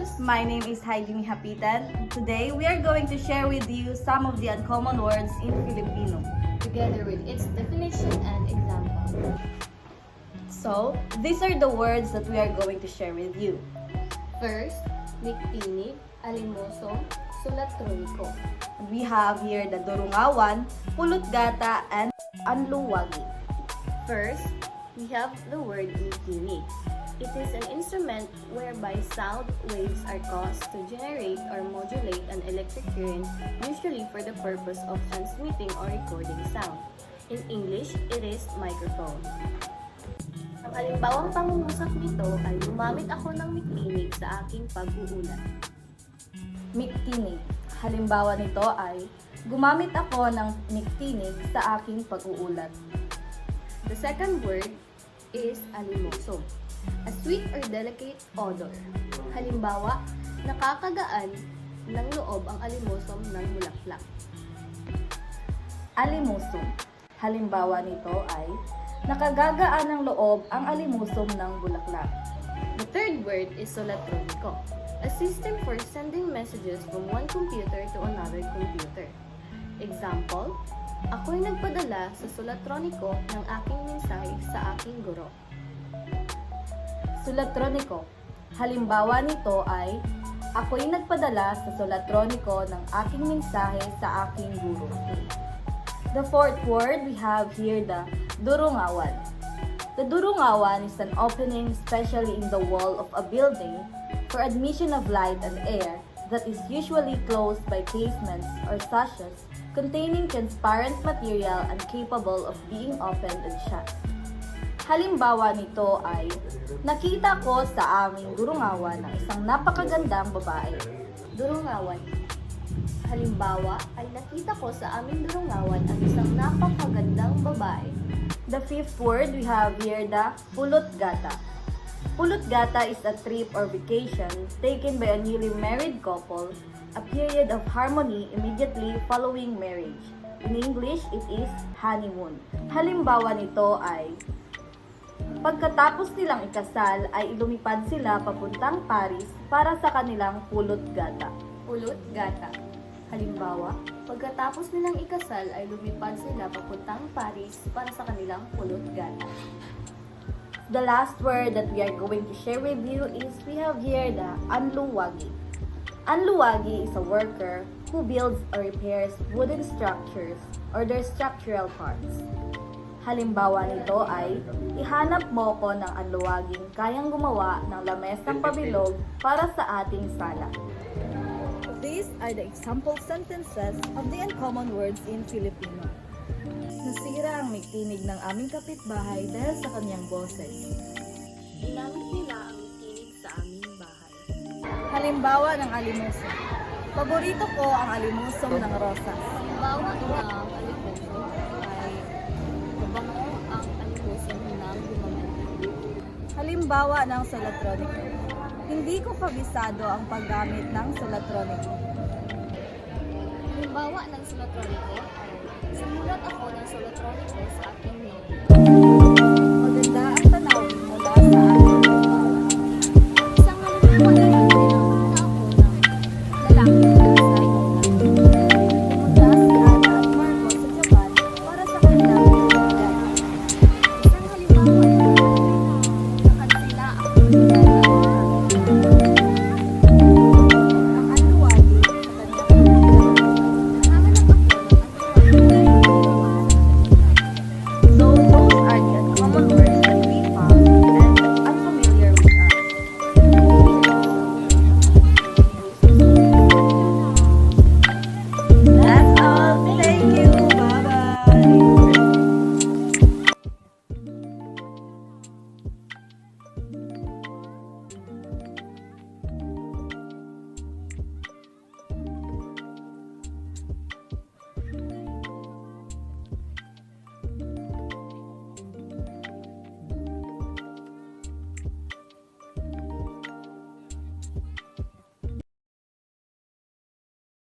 Cruz. My name is Heidi Mihapitan. Today, we are going to share with you some of the uncommon words in Filipino. together with its definition and example. So, these are the words that we are going to share with you. First, miktinig, alimosong, sulatroniko. We have here the Durungawan, Pulutgata, and Anluwagi. First, we have the word miktinig. It is an instrument whereby sound waves are caused to generate or modulate an electric current, usually for the purpose of transmitting or recording sound. In English, it is microphone. Ang halimbawang pangungusap nito ay gumamit ako ng miktinig sa aking pag-uulat. Miktinig. Halimbawa nito ay, gumamit ako ng miktinig sa aking pag-uulat. The second word is alimoso, a sweet or delicate odor. Halimbawa, nakakagaan ng loob ang alimosom ng bulaklak. Alimusong. Halimbawa nito ay, nakagagaan ng loob ang alimusong ng bulaklak. The third word is solatroniko, a system for sending messages from one computer to another computer. Example, ako'y nagpadala sa solatroniko ng aking mensahe sa aking guro. Sulatroniko. Halimbawa nito ay, ako'y nagpadala sa sulatroniko ng aking mensahe sa aking guro. The fourth word, we have here the durungawan. The durungawan is an opening, especially in the wall of a building, for admission of light and air that is usually closed by casements or sashes containing transparent material and capable of being opened and shut. Halimbawa nito ay, nakita ko sa aming durungawan ng isang napakagandang babae. Durungawan. Halimbawa, ay nakita ko sa aming durungawan ang isang napakagandang babae. The fifth word, we have here the pulot gata. Pulot gata is a trip or vacation taken by a newly married couple, a period of harmony immediately following marriage. In English, it is honeymoon. Halimbawa nito ay, pagkatapos nilang ikasal ay lumipad sila papuntang Paris para sa kanilang pulot gata. Pulot gata. Halimbawa, pagkatapos nilang ikasal ay lumipad sila papuntang Paris para sa kanilang pulot gata. The last word that we are going to share with you is we have here the anluwagi. Anluwagi is a worker who builds or repairs wooden structures or their structural parts. Halimbawa nito ay, ihanap mo ko ng anluwaging kayang gumawa ng lamesang pabilog para sa ating sala. These are the example sentences of the uncommon words in Filipino. Nasira ang miktinig ng aming kapitbahay dahil sa kanyang boses. Ginamit nila ang tinig sa aming bahay. Halimbawa ng alimusong. Paborito ko ang alimusong ng rosas. Halimbawa ng alipuso ay mabango ang alipuso ng gumamit. Halimbawa ng solatroniko. Hindi ko kabisado ang paggamit ng solatroniko. Halimbawa ng solatroniko sumulat ako ng solatroniko sa aking notebook.